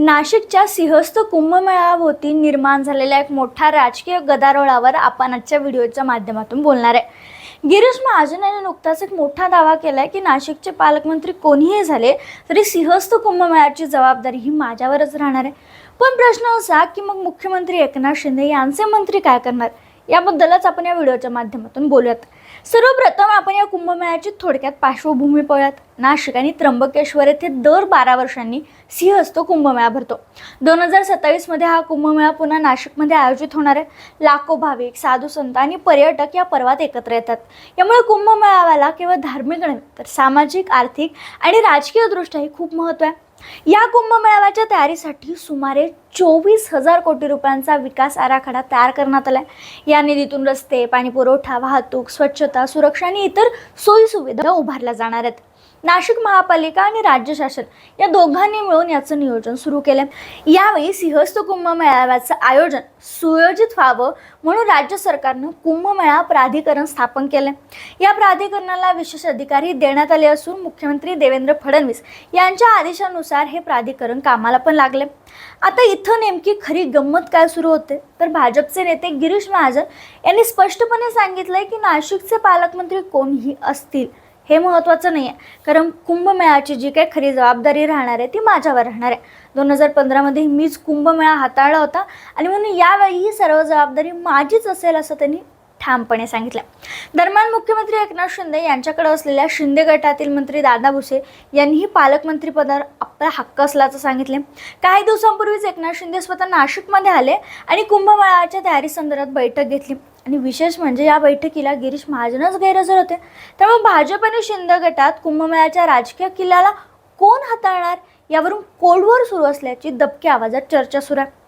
नाशिकच्या सिंहस्थ कुंभमेळाभोवती निर्माण झालेल्या एक मोठ्या राजकीय गदारोळावर आपण आजच्या व्हिडिओच्या माध्यमातून बोलणार आहे. गिरीश महाजन यांनी नुकताच एक मोठा दावा केला आहे की नाशिकचे पालकमंत्री कोणीही झाले तरी सिंहस्थ कुंभमेळाची जबाबदारी ही माझ्यावरच राहणार आहे. पण प्रश्न असा की मग मुख्यमंत्री एकनाथ शिंदे यांचे मंत्री काय करणार? याबद्दलच आपण या व्हिडिओच्या माध्यमातून बोलूयात. सर्वप्रथम आपण या कुंभमेळ्याची थोडक्यात पार्श्वभूमी पाहूयात. नाशिक आणि त्र्यंबकेश्वर येथे दर बारा वर्षांनी सिंहस्थ कुंभमेळा भरतो. दोन हजार सत्तावीसमध्ये हा कुंभमेळा पुन्हा नाशिकमध्ये आयोजित होणार आहे. लाखो भाविक साधू संत आणि पर्यटक या पर्वात एकत्र येतात. यामुळे कुंभमेळाव्याला केवळ धार्मिक नव्हे तर सामाजिक आर्थिक आणि राजकीयदृष्ट्याही खूप महत्त्व आहे. या कुंभमेळाव्याच्या तयारीसाठी सुमारे चोवीस हजार कोटी रुपयांचा विकास आराखडा तयार करण्यात आला आहे या निधीतून रस्ते पाणीपुरवठा वाहतूक स्वच्छता सुरक्षा आणि इतर सोयीसुविधा उभारल्या जाणार आहेत. नाशिक महापालिका आणि राज्य शासन या दोघांनी मिळून याचं नियोजन सुरू केलं यावेळी सिंहस्थ कुंभमेळाव्याचं आयोजन सुयोजित व्हावं म्हणून राज्य सरकारनं कुंभमेळा प्राधिकरण स्थापन केलं या प्राधिकरणाला विशेष अधिकारी देण्यात आले असून मुख्यमंत्री देवेंद्र फडणवीस यांच्या आदेशानुसार हे प्राधिकरण कामाला पण लागले आता इथं नेमकी खरी गंमत काय सुरू होते? तर भाजपचे नेते गिरीश महाजन यांनी स्पष्टपणे सांगितलंय की नाशिकचे पालकमंत्री कोणीही असतील हे महत्त्वाचं नाही आहे कारण कुंभमेळाची जी काही खरी जबाबदारी राहणार आहे ती माझ्यावर राहणार आहे. दोन हजार पंधरामध्ये मीच कुंभमेळा हाताळला होता आणि म्हणून यावेळी ही सर्व जबाबदारी माझीच असेल असं त्यांनी ठामपणे सांगितलं दरम्यान मुख्यमंत्री एकनाथ शिंदे यांच्याकडे असलेल्या शिंदे गटातील मंत्री दादा भुसे यांनीही पालकमंत्रीपदावर आपला हक्क असल्याचं सांगितले. काही दिवसांपूर्वीच एकनाथ शिंदे स्वतः नाशिकमध्ये आले आणि कुंभमेळाच्या तयारी संदर्भात बैठक घेतली. आणि विशेष म्हणजे या बैठकीला गिरीश महाजनच गैरहजर होते. त्यामुळे भाजप आणि शिंदे गटात कुंभमेळ्याच्या राजकीय किल्ल्याला कोण हाताळणार यावरून कोल्डवर सुरू असल्याची दबक्या आवाजात चर्चा सुरू आहे.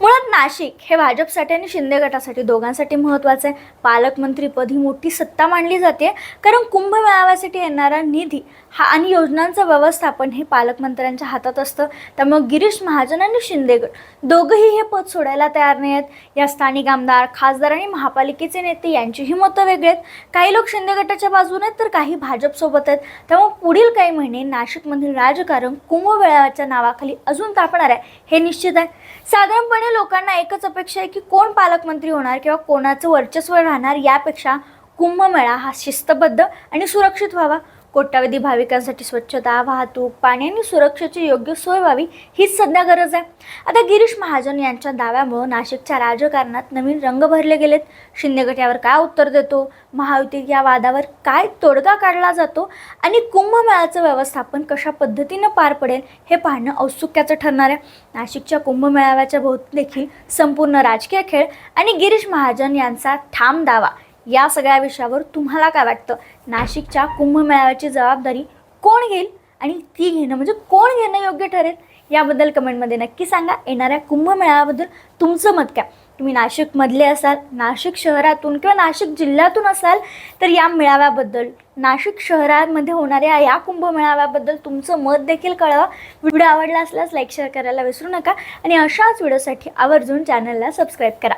मुळात नाशिक हे भाजपसाठी आणि शिंदे गटासाठी दोघांसाठी महत्त्वाचं आहे. पालकमंत्रीपद ही मोठी सत्ता मानली जाते. कारण कुंभमेळाव्यासाठी येणारा निधी हा आणि योजनांचं व्यवस्थापन हे पालकमंत्र्यांच्या हातात असतं. त्यामुळे गिरीश महाजन आणि शिंदेगड दोघंही हे पद सोडायला तयार नाही आहेत या स्थानिक आमदार खासदार आणि महापालिकेचे नेते यांचीही मतं वेगळी आहेत. काही लोक शिंदे गटाच्या बाजूने आहेत तर काही भाजपसोबत आहेत. त्यामुळे पुढील काही महिने नाशिकमधील राजकारण कुंभमेळाव्याच्या नावाखाली अजून तापणार आहे हे निश्चित आहे. साधारणपणे लोकांना एकच अपेक्षा आहे की कोण पालकमंत्री होणार किंवा कोणाचं वर्चस्व राहणार यापेक्षा कुंभमेळा हा शिस्तबद्ध आणि सुरक्षित व्हावा. कोट्यावधी भाविकांसाठी स्वच्छता वाहतूक पाणी आणि सुरक्षेची योग्य सोय व्हावी हीच सध्या गरज आहे. आता गिरीश महाजन यांच्या दाव्यामुळं नाशिकच्या राजकारणात नवीन रंग भरले गेलेत. शिंदे गट यावर काय उत्तर देतो? महायुती या वादावर काय तोडगा काढला जातो? आणि कुंभमेळ्याचं व्यवस्थापन कशा पद्धतीनं पार पडेल हे पाहणं औत्सुक्याचं ठरणार आहे. नाशिकच्या कुंभमेळाव्याच्या भोवती देखील संपूर्ण राजकीय खेळ आणि गिरीश महाजन यांचा ठाम दावा या सगळ्या विषयावर तुम्हाला काय वाटतं? नाशिकच्या कुंभमेळाव्याची जबाबदारी कोण घेईल आणि ती घेणं म्हणजे कोण घेणं योग्य ठरेल? याबद्दल कमेंटमध्ये नक्की सांगा. येणाऱ्या कुंभमेळ्याबद्दल तुमचं मत काय तुम्ही नाशिकमधले असाल नाशिक शहरातून किंवा नाशिक जिल्ह्यातून असाल तर या मेळाव्याबद्दल नाशिक शहरामध्ये होणाऱ्या या कुंभमेळाव्याबद्दल तुमचं मत देखील कळवा. व्हिडिओ आवडला असल्यास लाईक शेअर करायला विसरू नका. आणि अशाच व्हिडिओसाठी आवर्जून चॅनलला सबस्क्राईब करा.